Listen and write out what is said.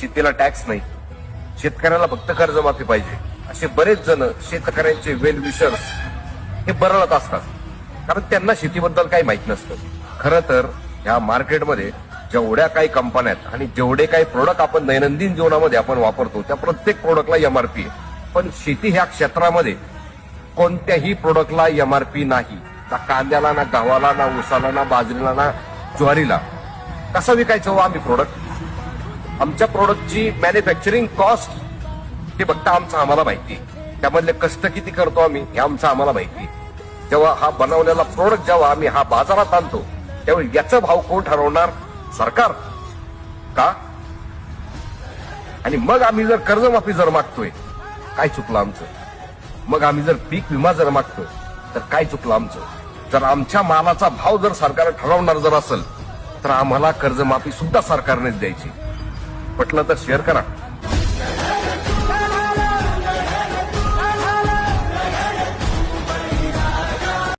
शेतीला टॅक्स नाही. शेतकऱ्याला फक्त कर्जमाफी पाहिजे. असे बरेच जण शेतकऱ्यांचे वेल विशर्स हे बरळत असतात. कारण त्यांना शेतीबद्दल काही माहीत नसतं. खरं तर ह्या मार्केटमध्ये जेवढ्या काही कंपन्या आहेत आणि जेवढे काही प्रोडक्ट आपण दैनंदिन जीवनामध्ये आपण वापरतो त्या प्रत्येक प्रोडक्टला एमआरपी आहे. पण शेती ह्या क्षेत्रामध्ये कोणत्याही प्रोडक्टला एमआरपी नाही. ना कांद्याला ना गव्हाला ना उसाला ना बाजरीला ना ज्वारीला. कसं विकायचं हो आम्ही प्रोडक्ट आमच्या प्रोडक्टची मॅन्युफॅक्चरिंग कॉस्ट हे फक्त आमचं आम्हाला माहिती. आहे. त्यामधले कष्ट किती करतो आम्ही हे आमचं आम्हाला माहिती. आहे. जेव्हा हा बनवलेला प्रोडक्ट जेव्हा आम्ही हा बाजारात आणतो त्यावेळी याचा भाव कोण ठरवणार? सरकार. का? आणि मग आम्ही जर कर्जमाफी जर मागतोय काय चुकलं आमचं? मग आम्ही जर पीक विमा जर मागतोय तर काय चुकलं आमचं? जर आमच्या मालाचा भाव जर सरकार ठरवणार जर असेल तर आम्हाला कर्जमाफी सुद्धा सरकारनेच द्यायची. पटलं तर शेअर करा.